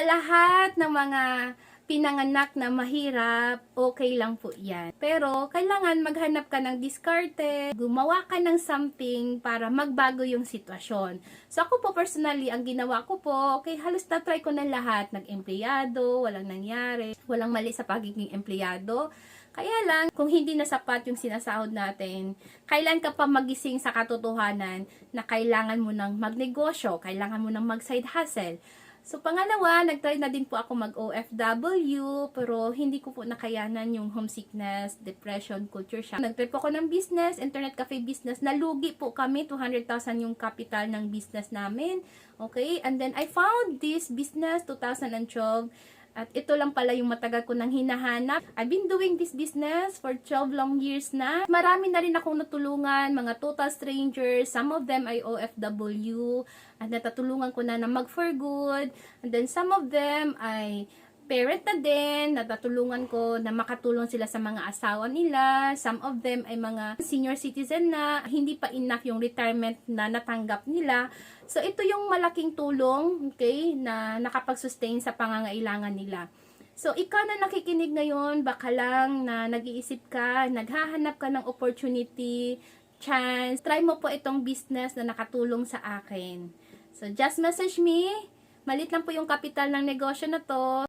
Lahat ng mga pinanganak na mahirap, okay lang po yan. Pero, kailangan maghanap ka ng diskarte, gumawa ka ng something para magbago yung sitwasyon. So, ako po personally, ang ginawa ko po, okay, halos na-try ko na lahat. Nag-empleyado, walang nangyari, walang mali sa pagiging empleyado. Kaya lang, kung hindi na sapat yung sinasahod natin, kailan ka pa magising sa katotohanan na kailangan mo ng magnegosyo, kailangan mo ng mag-side hustle. So, pangalawa, nag-try na din po ako mag-OFW, pero hindi ko po nakayanan yung homesickness, depression, culture shock. Nag-try po ako ng business, internet cafe business, nalugi po kami, 200,000 yung capital ng business namin. Okay, and then I found this business, 2012, at ito lang pala yung matagal ko nang hinahanap. I've been doing this business for 12 long years na. Marami na rin akong natulungan, mga total strangers. Some of them ay OFW. At natatulungan ko na na mag for good. And then some of them ay parent na din, natatulungan ko na makatulong sila sa mga asawa nila. Some of them ay mga senior citizen na hindi pa enough yung retirement na natanggap nila. So, ito yung malaking tulong, okay, na nakapag-sustain sa pangangailangan nila. So, ikaw na nakikinig ngayon, baka lang na nag-iisip ka, naghahanap ka ng opportunity, chance, try mo po itong business na nakatulong sa akin. So, just message me. Malit lang po yung kapital ng negosyo na to.